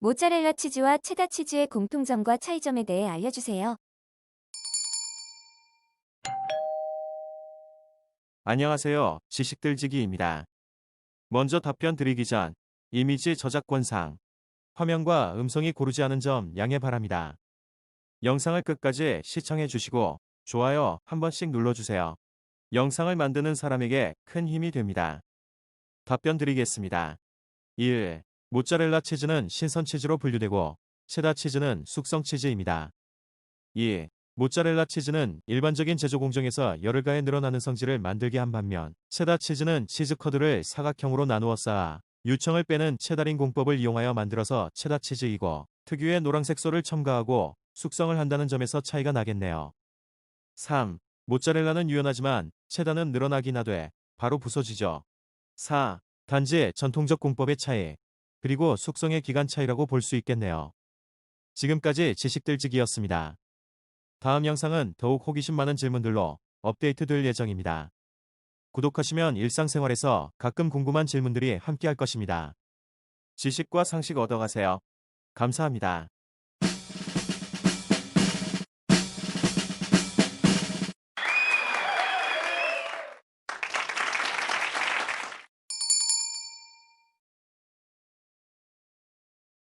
모짜렐라 치즈와 체다 치즈의 공통점과 차이점에 대해 알려주세요. 안녕하세요. 지식들지기입니다. 먼저 답변 드리기 전 이미지 저작권상 화면과 음성이 고르지 않은 점 양해 바랍니다. 영상을 끝까지 시청해 주시고 좋아요 한 번씩 눌러주세요. 영상을 만드는 사람에게 큰 힘이 됩니다. 답변 드리겠습니다. 1. 모짜렐라 치즈는 신선 치즈로 분류되고 체다 치즈는 숙성 치즈입니다. 2. 모짜렐라 치즈는 일반적인 제조 공정에서 열을 가해 늘어나는 성질을 만들게 한 반면 체다 치즈는 치즈 커드를 사각형으로 나누어 쌓아 유청을 빼는 체다링 공법을 이용하여 만들어서 체다 치즈이고 특유의 노란색 소를 첨가하고 숙성을 한다는 점에서 차이가 나겠네요. 3. 모짜렐라는 유연하지만 체다는 늘어나긴 하되 바로 부서지죠. 4. 단지 전통적 공법의 차이 그리고 숙성의 기간 차이라고 볼 수 있겠네요. 지금까지 지식들지기였습니다. 다음 영상은 더욱 호기심 많은 질문들로 업데이트 될 예정입니다. 구독하시면 일상생활에서 가끔 궁금한 질문들이 함께할 것입니다. 지식과 상식 얻어가세요. 감사합니다.